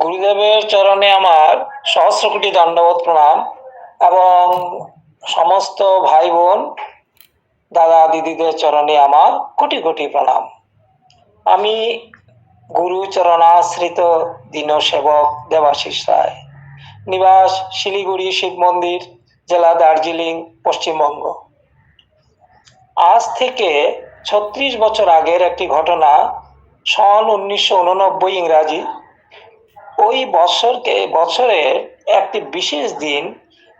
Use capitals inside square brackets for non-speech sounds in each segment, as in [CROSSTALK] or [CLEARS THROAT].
গুরুদেবের চরণে আমার সহস্র কোটি দণ্ডবোধ প্রণাম এবং সমস্ত ভাই বোন দাদা দিদিদের চরণে আমার কোটি কোটি প্রণাম। আমি গুরু চরণাশ্রিত দীন সেবক দেবাশিস রায়, নিবাস শিলিগুড়ি শিব মন্দির, জেলা দার্জিলিং, পশ্চিমবঙ্গ। আজ থেকে ছত্রিশ বছর আগের একটি ঘটনা, সন উনিশশো উননব্বই ইংরাজি। ওই বছরকে বছরের একটি বিশেষ দিন,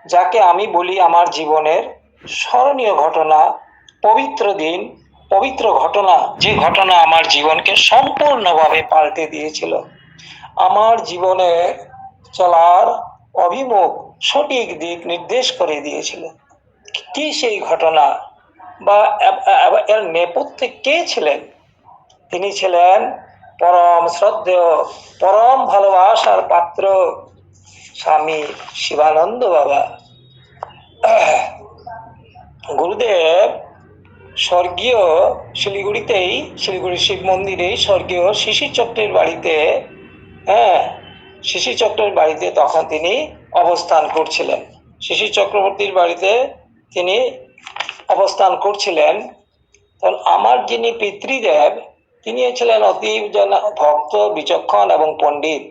যাকে আমি বলি আমার জীবনের স্মরণীয় ঘটনা, পবিত্র দিন, পবিত্র ঘটনা, যে ঘটনা আমার জীবনকে সম্পূর্ণভাবে পাল্টে দিয়েছিল। আমার জীবনে চলার অভিমুখ সঠিক দিক নির্দেশ করে দিয়েছিল। কি সেই ঘটনা বা এর নেপথ্যে কে ছিলেন? তিনি ছিলেন পরম শ্রদ্ধেয়, পরম ভালোবাসার পাত্র স্বামী শিবানন্দ বাবা। গুরুদেব স্বর্গীয় শিলিগুড়িতেই শিলিগুড়ি শিব মন্দিরেই স্বর্গীয় শিশির চক্রের বাড়িতে হ্যাঁ শিশির চক্রের বাড়িতে তখন তিনি অবস্থান করছিলেন। শিশির চক্রবর্তীর বাড়িতে তিনি অবস্থান করছিলেন। তখন আমার যিনি পিতৃদেব তিনি ছিলেন অতি ভক্ত, বিচক্ষণ এবং পণ্ডিত।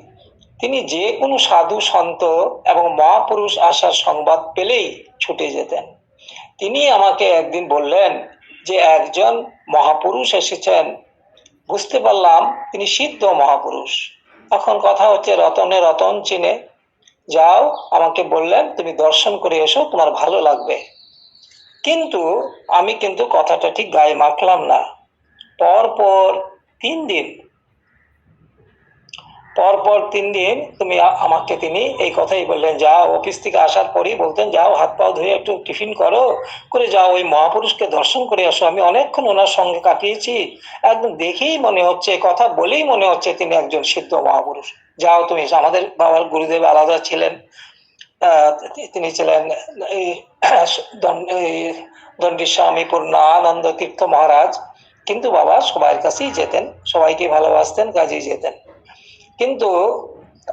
তিনি যে কোনো সাধু, সন্ত এবং মহাপুরুষ আসার সংবাদ পেলেই ছুটে যেতেন। তিনি আমাকে একদিন বললেন যে, একজন মহাপুরুষ এসেছেন। বুঝতে পারলাম তিনি সিদ্ধ মহাপুরুষ। এখন কথা হচ্ছে রতনে রতন চিনে। যাও, আমাকে বললেন তুমি দর্শন করে এসো, তোমার ভালো লাগবে। কিন্তু আমি কিন্তু কথাটা ঠিক গায়ে মাখলাম না। পর পর তিন দিন। পর পর তিন দিন তুমি আমাকে তিনি এই কথাই বললেন, যাও অফিস থেকে আসার পরেই বলতেন, যাও, হাত পাও ধুয়ে একটু টিফিন করো, করে যাও, ওই মহাপুরুষকে দর্শন করে আসো। আমি অনেকক্ষণ ওনার সঙ্গে কাটিয়েছি। একদম দেখেই মনে হচ্ছে, কথা বলেই মনে হচ্ছে তিনি একজন সিদ্ধ মহাপুরুষ। যাও, তুমি আমাদের বাবার গুরুদেব আলাদা ছিলেন। তিনি ছিলেন এই [CLEARS THROAT] দণ্ডী স্বামী পূর্ণানন্দ তীর্থ মহারাজ। কিন্তু বাবা সবার কাছেই যেতেন, সবাইকে ভালোবাসতেন, কাজেই যেতেন। কিন্তু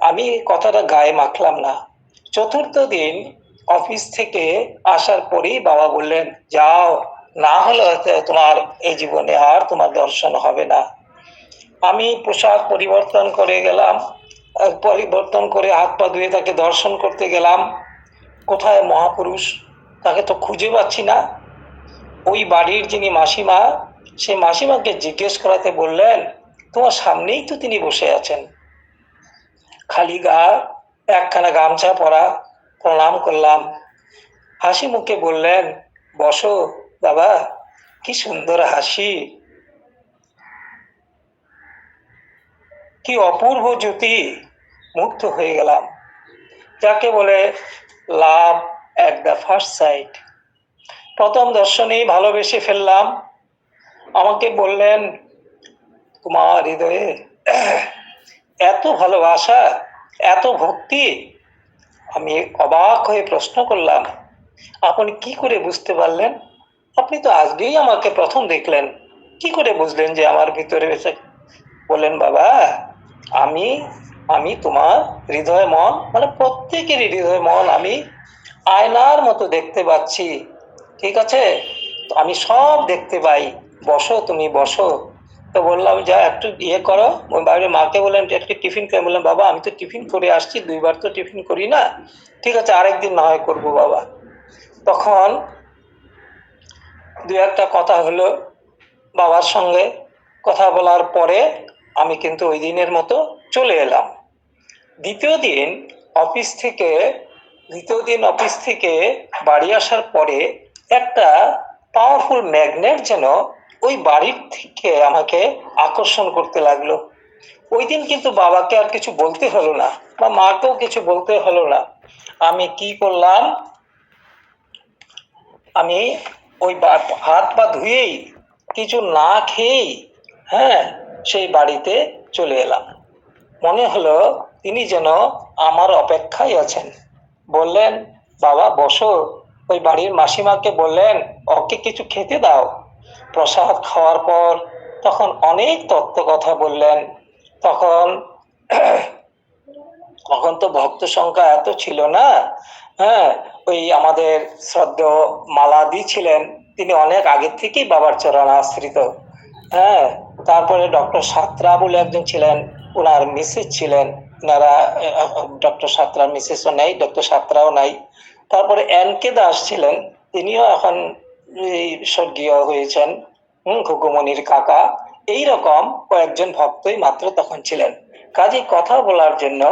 আমি কথাটা গায়ে মাখলাম না। চতুর্থ দিন অফিস থেকে আসার পরেই বাবা বললেন, যাও, না হলে তোমার এই জীবনে আর তোমার দর্শন হবে না। আমি পোশাক পরিবর্তন করে গেলাম পরিবর্তন করে হাত পা ধুয়ে তাকে দর্শন করতে গেলাম। কোথায় মহাপুরুষ? তাকে তো খুঁজে পাচ্ছি না। ওই বাড়ির যিনি মাসিমা সেই মাসিমাকে জিজ্ঞেস করাতে বললেন, তোমার সামনেই তো তিনি বসে আছেন। খালি গা, একখানা গামছা পরা, প্রণাম করলাম। হাসি মুখে বললেন, বসো বাবা, কি সুন্দর হাসি। কি অপূর্ব জ্যোতি, মুগ্ধ হয়ে গেলাম। যাকে বলে love at the first sight. প্রথম দর্শনেই ভালোবেসে ফেললাম। আমাকে বললেন তোমার হৃদয়ে, এত ভালোবাসা, এত ভক্তি, আমি অবাক হয়ে প্রশ্ন করলাম, আপনি কি করে বুঝতে পারলেন? আপনি তো আজকেই আমাকে প্রথম দেখলেন। কি করে বুঝলেন যে আমার ভিতরে বললেন, বাবা, আমি আমি তোমার হৃদয় মন মানে প্রত্যেকেরই হৃদয় মন আমি আয়নার মতো দেখতে পাচ্ছি। ঠিক আছে? আমি সব দেখতে পাই। বসো, তুমি বসো। তো বললাম, যা, একটু ইয়ে করো। বাইরে মাকে বললেন একটু টিফিন করে বললাম, বাবা, আমি তো টিফিন করে আসছি, দুইবার তো টিফিন করি না। ঠিক আছে, আরেকদিন না হয় করব, বাবা। তখন দু একটা কথা হলো বাবার সঙ্গে। কথা বলার পরে আমি কিন্তু ওই দিনের মতো চলে এলাম। দ্বিতীয় দিন অফিস থেকে, দ্বিতীয় দিন অফিস থেকে বাড়ি আসার পরে একটা পাওয়ারফুল ম্যাগনেট যেন ওই বাড়ির থেকে আমাকে আকর্ষণ করতে লাগল। ওই দিন কিন্তু বাবাকে আর কিছু বলতে হলো না, বা মাকেও কিছু বলতে হলো না। আমি কি করলাম? আমি ওই হাত পা ধুয়েই কিছু না খেয়েই হ্যাঁ সেই বাড়িতে চলে এলাম। মনে হলো তিনি যেন আমার অপেক্ষায় আছেন। বললেন, বাবা, বসো। ওই বাড়ির মাসিমাকে বললেন, ওকে কিছু খেতে দাও। প্রসাদ খাওয়ার পর তখন অনেক তত্ত্ব কথা বললেন। তখন [CLEARS THROAT] তখন তো ভক্ত সংখ্যা এত ছিল না। হ্যাঁ ওই আমাদের শ্রদ্ধেয় মালাদি ছিলেন। তিনি অনেক আগে থেকেই বাবার চরণ আশ্রিত। হ্যাঁ তারপরে ডক্টর সাত্রা বলে একজন ছিলেন ওনার মিসেস ছিলেন। ওনারা ডক্টর সাত্রার মিসেসও নেই, ডক্টর সাত্রাও নাই। তারপরে এন কে দাস ছিলেন, তিনিও এখন এই স্বর্গীয় হয়েছেন, হুম খুকুমনির কাকা। এই রকম কয়েকজন ভক্তই মাত্র তখন ছিলেন। কাজে কথা বলার জন্য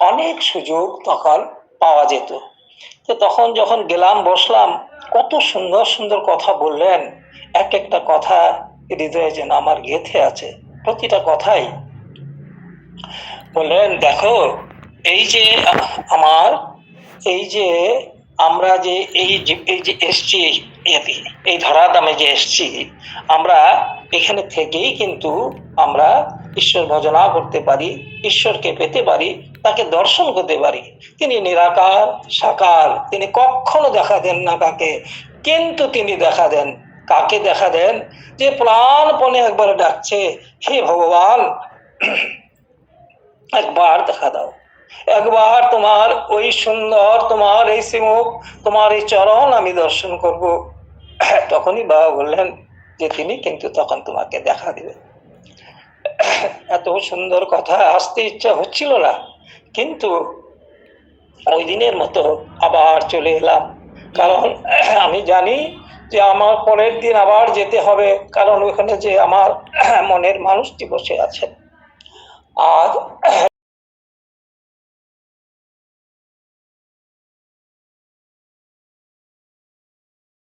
অনেক সুযোগ তখন পাওয়া যেত। তো তখন যখন গেলাম, বসলাম, কত সুন্দর সুন্দর কথা বললেন। এক একটা কথা হৃদয়ে যেন আমার গেথে আছে। প্রতিটা কথাই বললেন, দেখো, এই যে আমার, এই যে আমরা যে, এই যে এসছি এতে, এই ধরাধামে যে এসছি আমরা এখানে থেকেই কিন্তু আমরা ঈশ্বর ভজনা করতে পারি ঈশ্বরকে পেতে পারি তাকে দর্শন করতে পারি। তিনি নিরাকার সাকার তিনি কখনো দেখা দেন না কাকে কিন্তু তিনি দেখা দেন। কাকে দেখা দেন? যে প্রাণপণে একবার ডাকছে হে ভগবান একবার দেখা দাও। একবার তোমার ওই সুন্দর তোমার এই শ্রীমুখ তোমার এই চরণ আমি দর্শন করব। [COUGHS] তখনই বাবা বললেন যে, তিনি কিন্তু তখন তোমাকে দেখা দেবে [COUGHS] এত সুন্দর কথা, আসতে ইচ্ছা হচ্ছিল না। কিন্তু ওই দিনের মতো আবার চলে এলাম। কারণ [COUGHS] আমি জানি যে, আমার পরের দিন আবার যেতে হবে। কারণ ওখানে যে আমার মনের মানুষটি বসে আছেন। আর